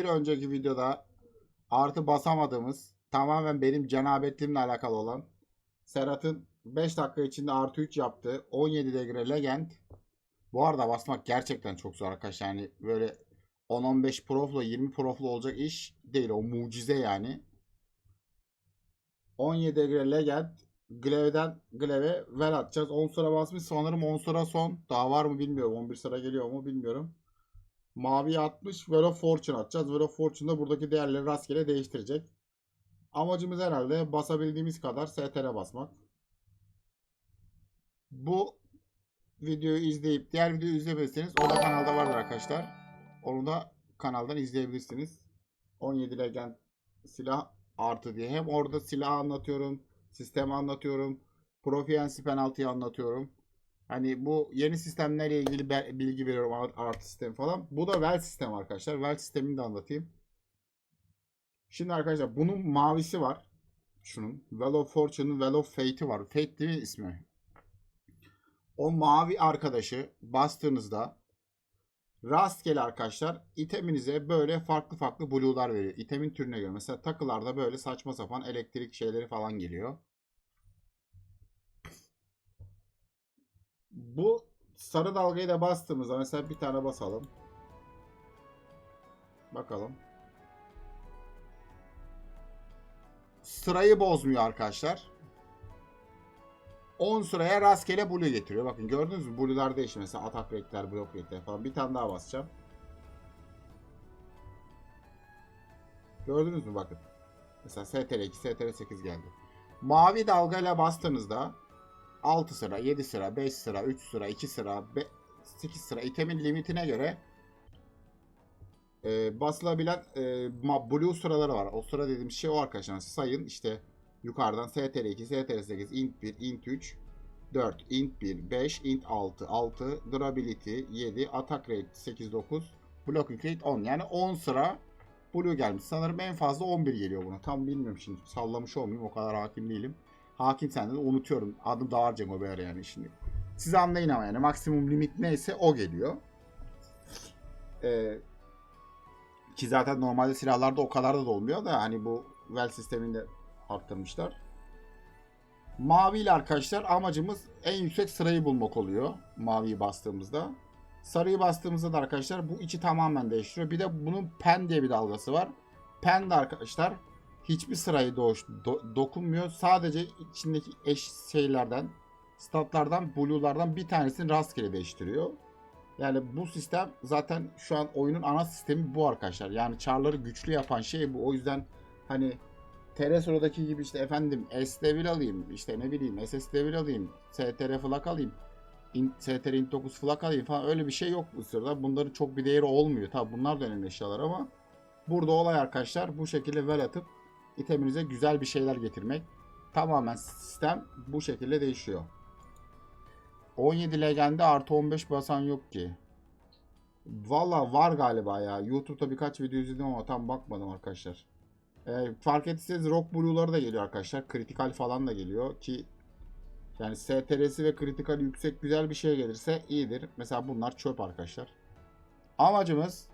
Bir önceki videoda artı basamadığımız tamamen benim cenabetimle alakalı olan Serhat'ın 5 dakika içinde artı 3 yaptığı 17 degre legend. Bu arada basmak gerçekten çok zor arkadaşlar. Yani böyle 10-15 profla 20 profla olacak iş değil. O mucize yani. 17 degre legend Glev'den Glev'e ver atacağız. 10 sıra basmış. Sanırım 10 sıra son. Daha var mı bilmiyorum. 11 sıra geliyor mu bilmiyorum. Maviye atmış. Velo Fortune atacağız. Velo Fortune da buradaki değerleri rastgele değiştirecek. Amacımız herhalde basabildiğimiz kadar STR basmak. Bu videoyu izleyip diğer videoyu izlemezseniz o da kanalda vardır arkadaşlar. Onu da kanaldan izleyebilirsiniz. 17 Legend silah artı diye. Hem orada silah anlatıyorum. Sistemi anlatıyorum. Profiyensi penaltıyı anlatıyorum. Hani bu yeni sistemlerle ilgili bilgi veriyorum art- sistem falan. Bu da Well sistem arkadaşlar. Well sistemini de anlatayım. Şimdi arkadaşlar bunun mavisi var. Şunun. Well of Fortune'ın Well of Fate'i var. Fate değil mi ismi? O mavi arkadaşı bastığınızda rastgele arkadaşlar iteminize böyle farklı farklı blue'lar veriyor. İtemin türüne göre. Mesela takılarda böyle saçma sapan elektrik şeyleri falan geliyor. Bu sarı dalgayı da bastığımızda mesela bir tane basalım. Bakalım. Sırayı bozmuyor arkadaşlar. 10 sıraya rastgele blue getiriyor. Bakın gördünüz mü? Blue'lar değişiyor. Mesela atak renkler, blok renkler falan. Bir tane daha basacağım. Gördünüz mü? Bakın. Mesela STR2, STR8 geldi. Mavi dalgayla bastığınızda 6 sıra, 7 sıra, 5 sıra, 3 sıra, 2 sıra, 8 sıra itemin limitine göre e, basılabilen e, blue sıraları var. O sıra dediğim şey o arkadaşlar. Sayın işte yukarıdan STR2, STR8, int 1, int 3, 4, int 1, 5, int 6, 6, durability 7, attack rate 8, 9, blocking rate 10. Yani 10 sıra blue gelmiş. Sanırım en fazla 11 geliyor buna. Tam bilmiyorum şimdi. Sallamış olmayayım. O kadar hakim değilim. Hakim sende de unutuyorum. Adım dağarcık o bir ara yani şimdi. Siz anlayın ama yani maksimum limit neyse o geliyor. Ee, ki zaten normalde silahlarda o kadar da olmuyor da hani bu well sisteminde arttırmışlar. Mavi ile arkadaşlar amacımız en yüksek sırayı bulmak oluyor. Maviyi bastığımızda. Sarıyı bastığımızda da arkadaşlar bu içi tamamen değiştiriyor. Bir de bunun pen diye bir dalgası var. Pen de arkadaşlar hiçbir sırayı doğuş, do- dokunmuyor. Sadece içindeki eş şeylerden, statlardan, blue'lardan bir tanesini rastgele değiştiriyor. Yani bu sistem zaten şu an oyunun ana sistemi bu arkadaşlar. Yani çarları güçlü yapan şey bu. O yüzden hani Teresora'daki gibi işte efendim S level alayım, işte ne bileyim SS level alayım, STR flak alayım, in, STR int 9 flak alayım falan öyle bir şey yok bu sırada. Bunların çok bir değeri olmuyor. Tabi bunlar da önemli eşyalar ama burada olay arkadaşlar bu şekilde vel atıp iteminize güzel bir şeyler getirmek. Tamamen sistem bu şekilde değişiyor. 17 legende artı 15 basan yok ki. Valla var galiba ya. YouTube'da birkaç video izledim ama tam bakmadım arkadaşlar. Ee, fark ettiyseniz Rock Blue'ları da geliyor arkadaşlar. Kritikal falan da geliyor ki yani STR'si ve kritikal yüksek güzel bir şey gelirse iyidir. Mesela bunlar çöp arkadaşlar. Amacımız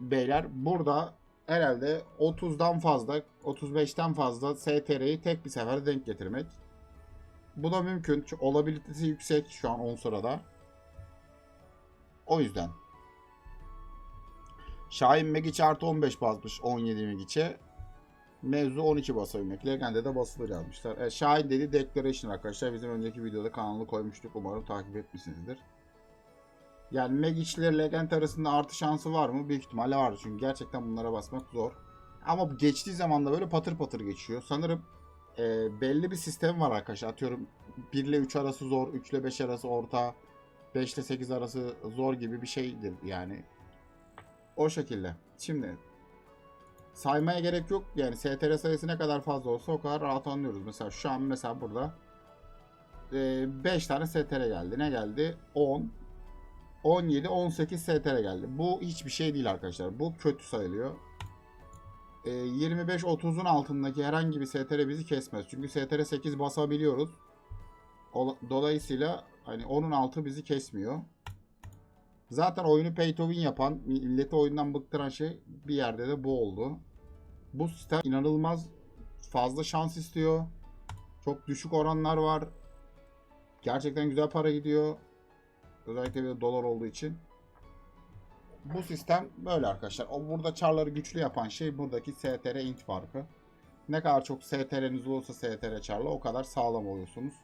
beyler burada herhalde 30'dan fazla 35'ten fazla STR'yi tek bir seferde denk getirmek. Bu da mümkün. Olabilitesi yüksek şu an 10 sırada. O yüzden. Şahin Megic artı 15 basmış 17 Megic'e. Mevzu 12 basabilmek. Legend'de de basılır yazmışlar. Evet, Şahin dedi Declaration arkadaşlar. Bizim önceki videoda kanalı koymuştuk. Umarım takip etmişsinizdir. Yani Magic ile Legend arasında artı şansı var mı? Büyük ihtimalle var. Çünkü gerçekten bunlara basmak zor. Ama geçtiği zaman da böyle patır patır geçiyor. Sanırım e, belli bir sistem var arkadaşlar. Atıyorum 1 ile 3 arası zor, 3 ile 5 arası orta, 5 ile 8 arası zor gibi bir şeydir yani. O şekilde. Şimdi saymaya gerek yok. Yani STR sayısı ne kadar fazla olsa o kadar rahat anlıyoruz. Mesela şu an mesela burada 5 tane STR geldi. Ne geldi? 10, 17, 18 STR geldi. Bu hiçbir şey değil arkadaşlar. Bu kötü sayılıyor. 25-30'un altındaki herhangi bir STR bizi kesmez. Çünkü STR 8 basabiliyoruz. Dolayısıyla hani onun altı bizi kesmiyor. Zaten oyunu pay to win yapan, milleti oyundan bıktıran şey bir yerde de bu oldu. Bu sistem inanılmaz fazla şans istiyor. Çok düşük oranlar var. Gerçekten güzel para gidiyor. Özellikle bir dolar olduğu için. Bu sistem böyle arkadaşlar. O burada çarları güçlü yapan şey buradaki STR int farkı. Ne kadar çok STR'niz olursa STR çarla o kadar sağlam oluyorsunuz.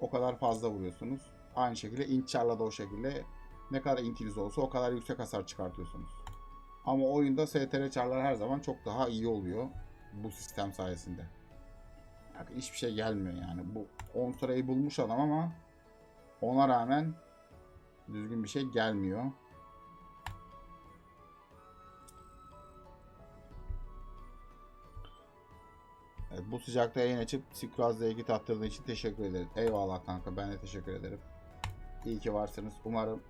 O kadar fazla vuruyorsunuz. Aynı şekilde int çarla da o şekilde ne kadar intiniz olsa o kadar yüksek hasar çıkartıyorsunuz. Ama oyunda STR çarlar her zaman çok daha iyi oluyor bu sistem sayesinde. Yani hiçbir şey gelmiyor yani. Bu 10 sırayı bulmuş adam ama ona rağmen düzgün bir şey gelmiyor. Evet, bu sıcakta yayın açıp Sikraz'da ilgi tattırdığın için teşekkür ederim. Eyvallah kanka ben de teşekkür ederim. İyi ki varsınız. Umarım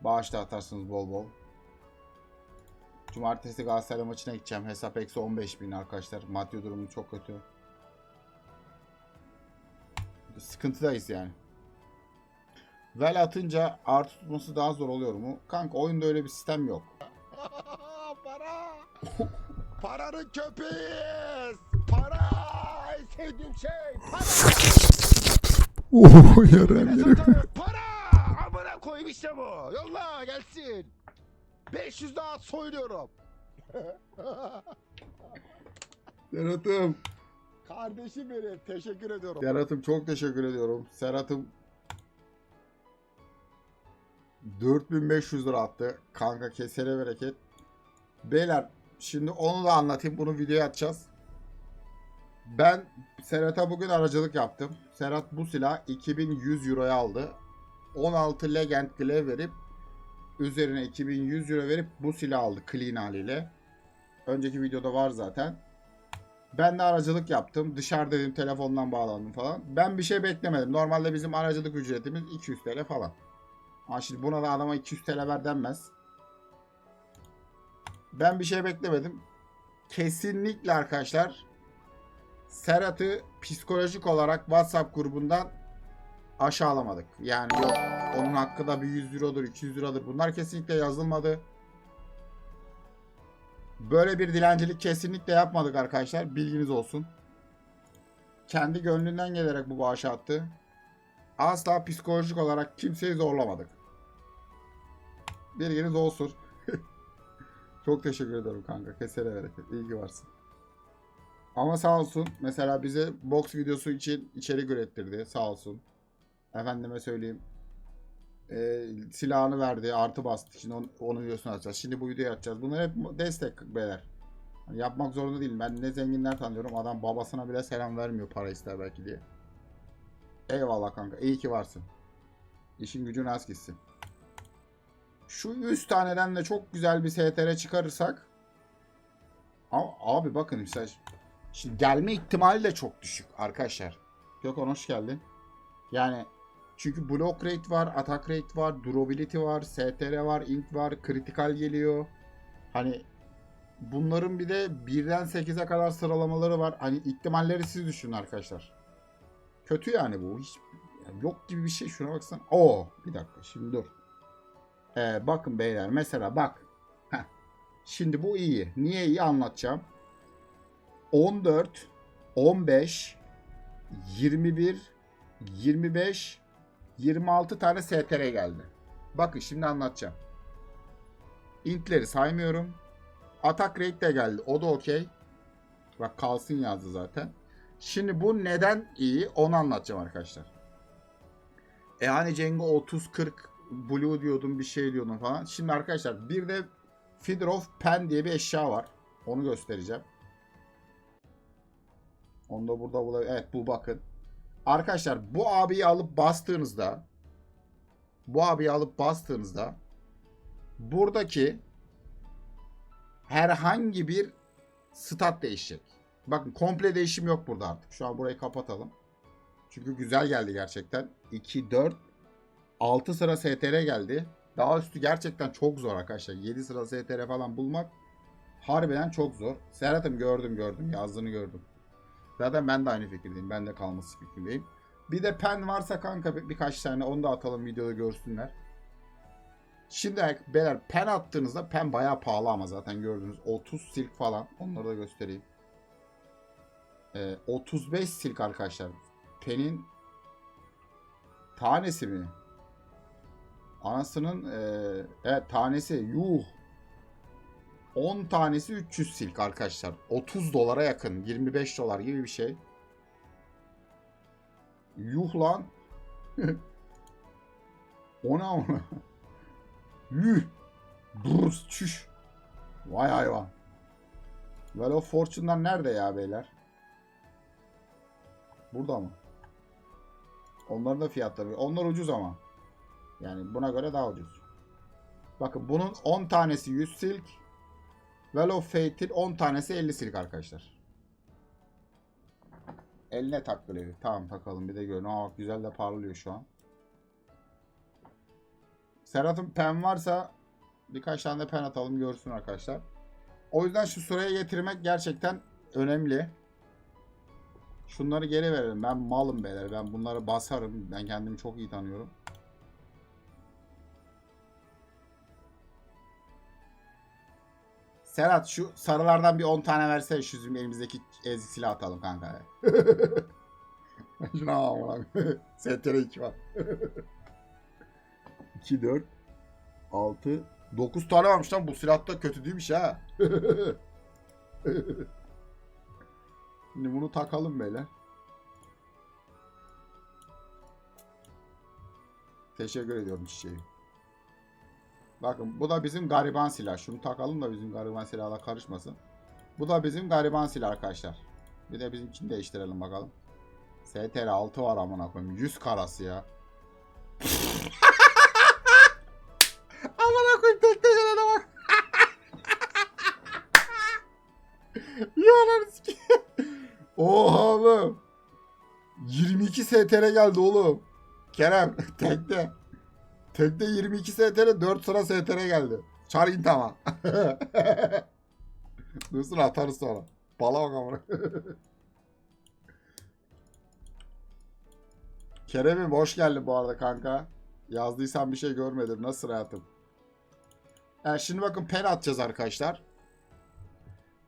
bağış da atarsınız bol bol. Cumartesi Galatasaray maçına gideceğim. Hesap eksi 15 bin arkadaşlar. Maddi durumu çok kötü. Sıkıntıdayız yani. Vel atınca artı tutması daha zor oluyor mu? Kanka oyunda öyle bir sistem yok. Para! Paranın köpeğiyiz! Para! En sevdiğim şey! Para! Oo yaram yerim. Satarım, Para! Amına koyayım işte bu! Yolla gelsin! 500 daha soyuyorum! Serhat'ım. Kardeşim benim teşekkür ediyorum. Serhat'ım çok teşekkür ediyorum. Serhat'ım 4500 lira attı. Kanka kesene bereket. Beyler şimdi onu da anlatayım. Bunu videoya atacağız. Ben Serhat'a bugün aracılık yaptım. Serhat bu silah 2100 euroya aldı. 16 Legend Glaive verip üzerine 2100 euro verip bu silah aldı clean haliyle. Önceki videoda var zaten. Ben de aracılık yaptım. Dışarıda dedim telefondan bağlandım falan. Ben bir şey beklemedim. Normalde bizim aracılık ücretimiz 200 TL falan. Ama şimdi buna da adama 200 TL ver denmez. Ben bir şey beklemedim. Kesinlikle arkadaşlar Serhat'ı psikolojik olarak WhatsApp grubundan aşağılamadık. Yani yok onun hakkı da bir 100 eurodur 200 liradır. Bunlar kesinlikle yazılmadı. Böyle bir dilencilik kesinlikle yapmadık arkadaşlar. Bilginiz olsun. Kendi gönlünden gelerek bu bağışı attı. Asla psikolojik olarak kimseyi zorlamadık. Bilginiz olsun. Çok teşekkür ederim kanka. Kesene bereket. İyi ki varsın. Ama sağ olsun. Mesela bize box videosu için içerik ürettirdi. Sağ olsun. Efendime söyleyeyim. Ee, silahını verdi. Artı bastı. Şimdi onu, onu videosunu atacağız. Şimdi bu videoyu atacağız. Bunlar hep destek beyler. Hani yapmak zorunda değilim. Ben ne zenginler tanıyorum. Adam babasına bile selam vermiyor para ister belki diye. Eyvallah kanka. İyi ki varsın. İşin gücün az gitsin. Şu 100 taneden de çok güzel bir STR çıkarırsak ama abi bakın mesela şimdi gelme ihtimali de çok düşük arkadaşlar. Gökhan hoş geldin. Yani çünkü block rate var, attack rate var, durability var, STR var, int var, kritikal geliyor. Hani bunların bir de 1'den 8'e kadar sıralamaları var. Hani ihtimalleri siz düşünün arkadaşlar. Kötü yani bu. Hiç yani yok gibi bir şey. Şuna baksan. Oo, bir dakika. Şimdi dur. Ee, bakın beyler mesela bak. Heh. Şimdi bu iyi. Niye iyi anlatacağım. 14 15 21 25 26 tane STR geldi. Bakın şimdi anlatacağım. Int'leri saymıyorum. Attack rate de geldi. O da okey. Bak kalsın yazdı zaten. Şimdi bu neden iyi onu anlatacağım arkadaşlar. E hani Cengo 30-40 Blue diyordum bir şey diyordum falan. Şimdi arkadaşlar bir de Feeder of Pen diye bir eşya var. Onu göstereceğim. Onu da burada bulabilir. Evet bu bakın. Arkadaşlar bu abiyi alıp bastığınızda bu abiyi alıp bastığınızda buradaki herhangi bir stat değişecek. Bakın komple değişim yok burada artık. Şu an burayı kapatalım. Çünkü güzel geldi gerçekten. 2, 4, 6 sıra STR geldi. Daha üstü gerçekten çok zor arkadaşlar. 7 sıra STR falan bulmak harbiden çok zor. Serhat'ım gördüm gördüm. Yazdığını gördüm. Zaten ben de aynı fikirdeyim. Ben de kalması fikirdeyim. Bir de pen varsa kanka bir- birkaç tane onu da atalım videoda görsünler. Şimdi beyler pen attığınızda pen bayağı pahalı ama zaten gördünüz 30 silk falan. Onları da göstereyim. Ee, 35 silk arkadaşlar. Penin tanesi mi? Anasının ee, evet tanesi yuh 10 tanesi 300 silk arkadaşlar. 30 dolara yakın. 25 dolar gibi bir şey. Yuh lan. o ne ona? Yuh. Brus çüş. Vay hayvan. Well of Fortune'lar nerede ya beyler? Burada mı? Onların da fiyatları. Onlar ucuz ama. Yani buna göre daha ucuz. Bakın bunun 10 tanesi 100 silk. Well of Fate'in 10 tanesi 50 silk arkadaşlar. Eline tak görevi. Tamam takalım bir de görün. Aa güzel de parlıyor şu an. Serhat'ın pen varsa birkaç tane de pen atalım görsün arkadaşlar. O yüzden şu sıraya getirmek gerçekten önemli. Şunları geri verelim. Ben malım beyler. Ben bunları basarım. Ben kendimi çok iyi tanıyorum. Serhat şu sarılardan bir 10 tane versene şu bizim elimizdeki ezik silah atalım kanka. Şuna amına. STR 2 var. 2 4 6 9 tane varmış lan bu silah da kötü değilmiş ha. Şimdi bunu takalım böyle. Teşekkür ediyorum çiçeği. Bakın bu da bizim gariban silah. Şunu takalım da bizim gariban silahla karışmasın. Bu da bizim gariban silah arkadaşlar. Bir de bizimkini değiştirelim bakalım. STR 6 var amına koyayım. 100 karası ya. amına koyayım tek gelene bak. Yalan Oha oğlum. 22 STR geldi oğlum. Kerem tekte. Tekte 22 STR 4 sıra STR geldi. Çargın tamam. Dursun atarız sonra. Bala bak amına. Kerem'im hoş geldin bu arada kanka. Yazdıysan bir şey görmedim. Nasıl hayatım? Yani şimdi bakın pen atacağız arkadaşlar.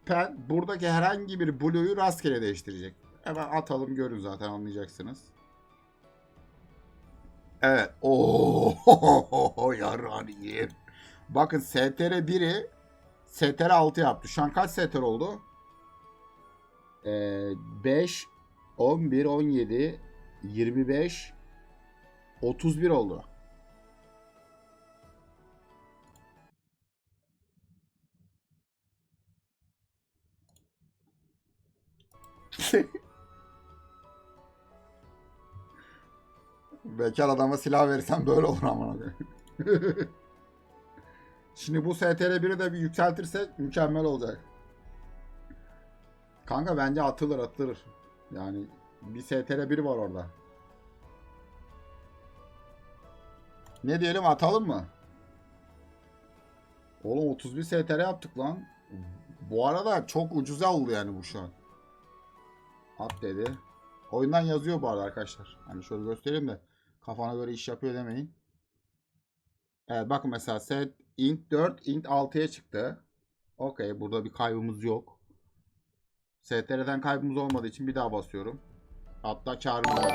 Pen buradaki herhangi bir blue'yu rastgele değiştirecek. Hemen atalım görün zaten anlayacaksınız. Evet. Oo yarani yiyeyim. Bakın STR 1'i STR 6 yaptı. Şu an kaç STR oldu? Ee, 5 11 17 25 31 oldu. Bekar adama silah verirsen böyle olur amına koyayım. Şimdi bu STR1'i de bir yükseltirsek mükemmel olacak. Kanka bence atılır atılır. Yani bir STR1 var orada. Ne diyelim atalım mı? Oğlum 31 STR yaptık lan. Bu arada çok ucuza oldu yani bu şu an. At dedi. Oyundan yazıyor bu arada arkadaşlar. Hani şöyle göstereyim de kafana göre iş yapıyor demeyin. Evet bakın mesela set int 4 int 6'ya çıktı. Okey burada bir kaybımız yok. STR'den kaybımız olmadığı için bir daha basıyorum. Hatta çağrımız gitti.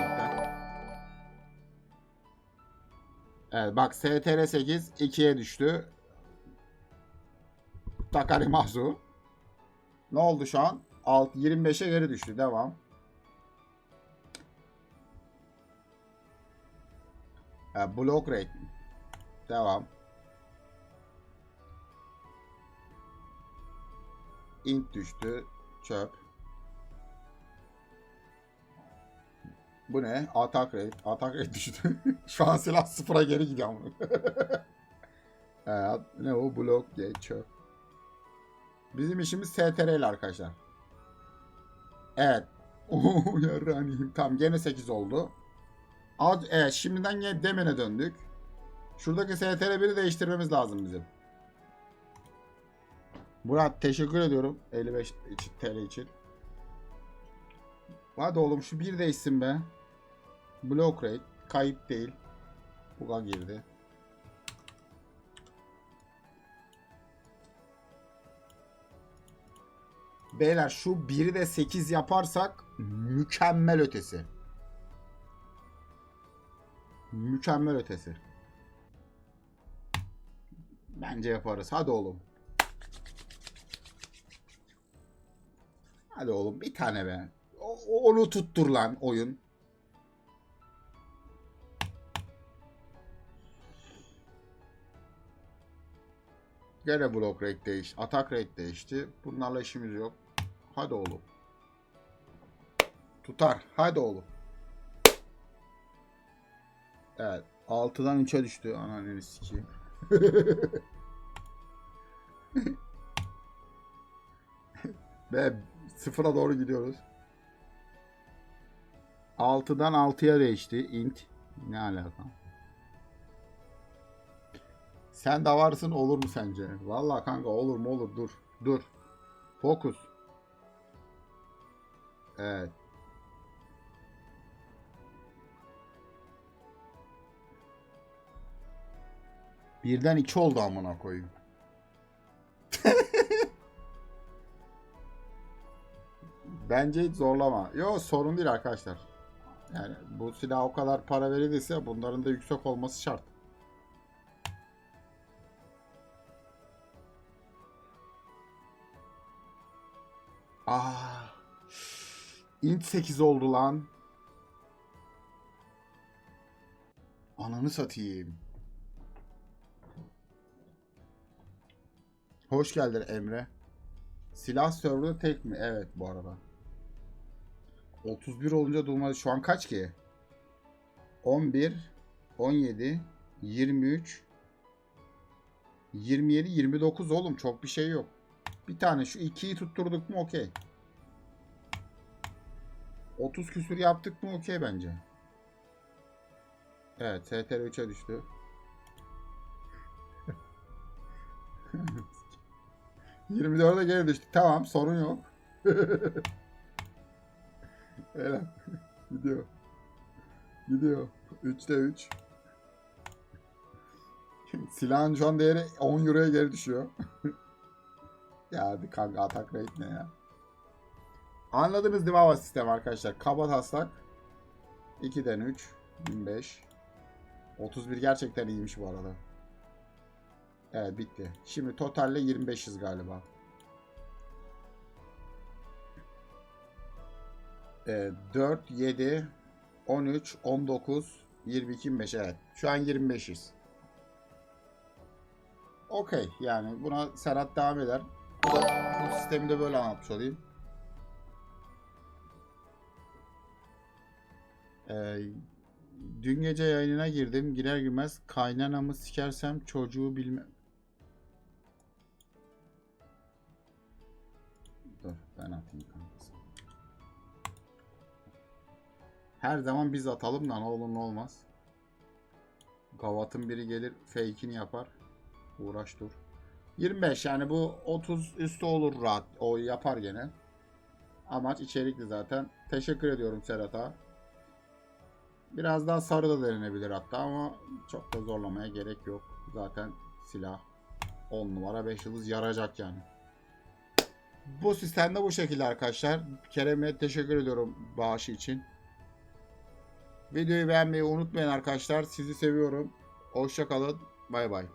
Evet bak STR 8 2'ye düştü. Takari Mahzu. Ne oldu şu an? Alt 25'e geri düştü. Devam. E, block rate. Devam. Int düştü. Çöp. Bu ne? Atak rate. Atak rate düştü. Şu an silah sıfıra geri gidiyor. evet, ne o? Block gate çöp. Bizim işimiz STR ile arkadaşlar. Evet. Oo yarrani. Tamam gene 8 oldu. Ad, evet şimdiden gel demene döndük. Şuradaki STR1'i değiştirmemiz lazım bizim. Murat teşekkür ediyorum 55 için, TL için. Hadi oğlum şu bir değişsin be. Block rate kayıp değil. Buga girdi. Beyler şu 1'i de 8 yaparsak mükemmel ötesi. Mükemmel ötesi. Bence yaparız. Hadi oğlum. Hadi oğlum bir tane be. O- onu tuttur lan oyun. Gene blok rate değiş, atak rate değişti. Bunlarla işimiz yok. Hadi oğlum. Tutar. Hadi oğlum. Evet. 6'dan 3'e düştü. Ananı sikeyim. Ve sıfıra doğru gidiyoruz. 6'dan 6'ya değişti. int. Ne alaka? Sen de varsın olur mu sence? Vallahi kanka olur mu olur dur. Dur. Fokus. Evet. Birden iki oldu amına koyayım. Bence zorlama. Yo sorun değil arkadaşlar. Yani bu silah o kadar para verildiyse bunların da yüksek olması şart. Ah. Int 8 oldu lan. Ananı satayım. Hoş geldin Emre. Silah server'da tek mi? Evet bu arada. 31 olunca durmadı. Şu an kaç ki? 11, 17, 23, 27, 29 oğlum. Çok bir şey yok. Bir tane şu 2'yi tutturduk mu okey. 30 küsür yaptık mı okey bence. Evet STR 3'e düştü. ...24'e geri düştü. Tamam sorun yok. Helal. Gidiyor. Gidiyor. 3'te 3. Silahın şu an değeri 10 euroya geri düşüyor. ya hadi kanka atak rate ne ya? Mi hava sistemi arkadaşlar? Kaba taslak. 2'den 3. 25. 31 gerçekten iyiymiş bu arada. Evet bitti. Şimdi totalle 25'iz galiba. Ee, 4, 7, 13, 19, 22, 25 evet. Şu an 25'iz. Okey yani buna Serhat devam eder. Bu, da, bu sistemi de böyle anlatmış olayım. Ee, dün gece yayınına girdim. Girer girmez kaynanamı sikersem çocuğu bilmem. Ben atayım kankası. Her zaman biz atalım da ne olur ne olmaz. Gavat'ın biri gelir fake'ini yapar. Uğraş dur. 25 yani bu 30 üstü olur rahat. O yapar gene. Amaç içerikli zaten. Teşekkür ediyorum Serhat'a. Biraz daha sarı da denenebilir hatta ama çok da zorlamaya gerek yok. Zaten silah 10 numara 5 yıldız yarayacak yani. Bu sistemde bu şekilde arkadaşlar. Kerem'e teşekkür ediyorum bağışı için. Videoyu beğenmeyi unutmayın arkadaşlar. Sizi seviyorum. Hoşça kalın. Bay bay.